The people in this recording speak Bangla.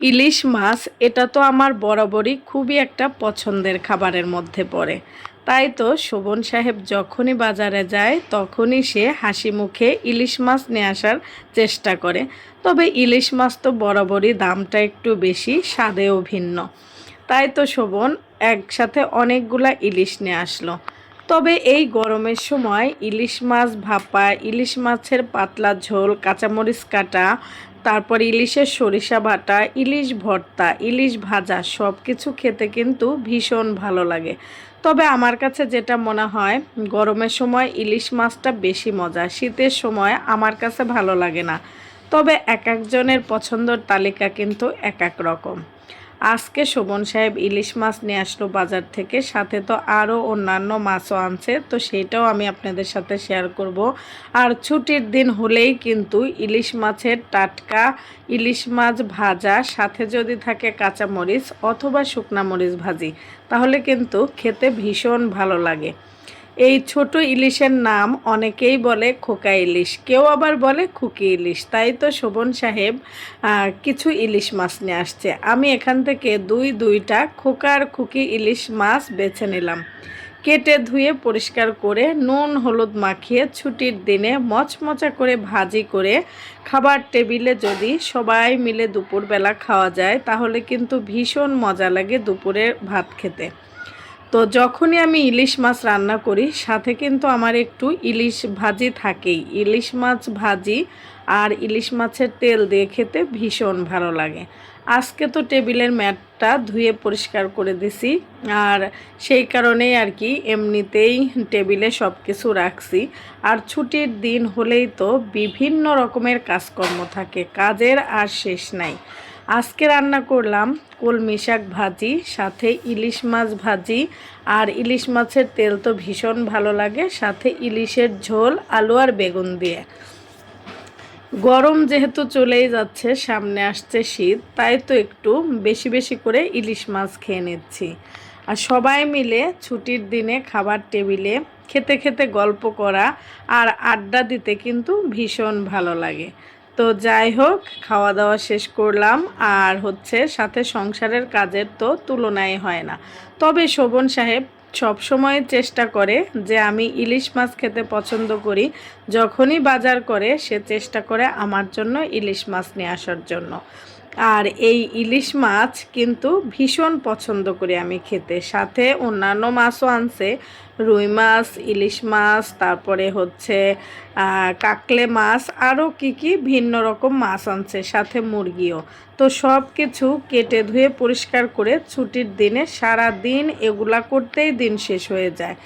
ইলিশ মাছ, এটা তো আমার বরাবরই খুবই একটা পছন্দের খাবারের মধ্যে পড়ে। তাই তো শোভন সাহেব যখনই বাজারে যায়, তখনই সে হাসি মুখে ইলিশ মাছ নিয়ে আসার চেষ্টা করে। তবে ইলিশ মাছ তো বরাবরই দামটা একটু বেশি, স্বাদেও ভিন্ন। তাই তো শোভন একসাথে অনেকগুলা ইলিশ নিয়ে আসলো। তবে এই গরমের সময় ইলিশ মাছ ভাপা, ইলিশ মাছের পাতলা ঝোল, কাঁচামরিচ কাটা, তারপর ইলিশের সরিষা বাটা, ইলিশ ভর্তা, ইলিশ ভাজা সব কিছু খেতে কিন্তু ভীষণ ভালো লাগে। তবে আমার কাছে যেটা মনে হয়, গরমের সময় ইলিশ মাছটা বেশি মজা, শীতের সময় আমার কাছে ভালো লাগে না। তবে এক একজনের পছন্দর তালিকা কিন্তু এক এক রকম। আজকে শোভন সাহেব ইলিশ মাছ নিয়ে আসলো বাজার থেকে, সাথে তো আরও অন্যান্য মাছও আনছে, তো সেটাও আমি আপনাদের সাথে শেয়ার করব। আর ছুটির দিন হলেই কিন্তু ইলিশ মাছের টাটকা, ইলিশ মাছ ভাজা, সাথে যদি থাকে কাঁচা মরিচ অথবা শুকনা মরিচ ভাজি, তাহলে কিন্তু খেতে ভীষণ ভালো লাগে। এই ছোট ইলিশের নাম অনেকেই বলে খোকা ইলিশ, কেউ আবার বলে খুকি ইলিশ। তাই তো শোভন সাহেব কিছু ইলিশ মাছ নিয়ে আসছে। আমি এখান থেকে দুই, দুইটা খোকা আর খুকি ইলিশ মাছ বেছে নিলাম। কেটে ধুয়ে পরিষ্কার করে নুন, হলুদ মাখিয়ে ছুটির দিনে মচমচা করে ভাজি করে খাবার টেবিলে যদি সবাই মিলে দুপুরবেলা খাওয়া যায়, তাহলে কিন্তু ভীষণ মজা লাগে দুপুরের ভাত খেতে। তো যখনই আমি ইলিশ মাছ রান্না করি, সাথে কিন্তু আমার একটু ইলিশ ভাজি থাকেই। ইলিশ মাছ ভাজি আর ইলিশ মাছের তেল দিয়ে খেতে ভীষণ ভালো লাগে। আজকে তো টেবিলের ম্যাটটা ধুয়ে পরিষ্কার করে দিছি আর সেই কারণেই আর কি এমনিতেই টেবিলে সব কিছু রাখছি। আর ছুটির দিন হলেই তো বিভিন্ন রকমের কাজকর্ম থাকে, কাজের আর শেষ নাই। আজকে রান্না করলাম কলমি শাক ভাজি, সাথে ইলিশ মাছ ভাজি। আর ইলিশ মাছের তেল তো ভীষণ ভালো লাগে, সাথে ইলিশের ঝোল, আলু আর বেগুন দিয়ে। গরম যেহেতু চলেই যাচ্ছে, সামনে আসছে শীত, তাই তো একটু বেশি বেশি করে ইলিশ মাছ খেয়ে নিচ্ছি। আর সবাই মিলে ছুটির দিনে খাবার টেবিলে খেতে খেতে গল্প করা আর আড্ডা দিতে কিন্তু ভীষণ ভালো লাগে। তো যাই হোক খাওয়া দাওয়া শেষ করলাম। আর হচ্ছে সাথে সংসারের কাজের তো তুলনাই হয় না। তবে শোভন সাহেব সব সময় চেষ্টা করে যে আমি ইলিশ মাছ খেতে পছন্দ করি। যখনই বাজার করে সে চেষ্টা করে আমার জন্য ইলিশ মাছ নিয়ে আসার জন্য। আর এই ইলিশ মাছ কিন্তু ভীষণ পছন্দ করি আমি খেতে। সাথে অন্যান্য মাছও আনছে। রুই মাছ, ইলিশ মাছ, তারপরে হচ্ছে কাকলে মাছ, আরও কি কি ভিন্ন রকম মাছ আনছে, সাথে মুরগিও। তো সব কিছু কেটে ধুয়ে পরিষ্কার করে ছুটির দিনে সারা দিন এগুলা করতেই দিন শেষ হয়ে যায়।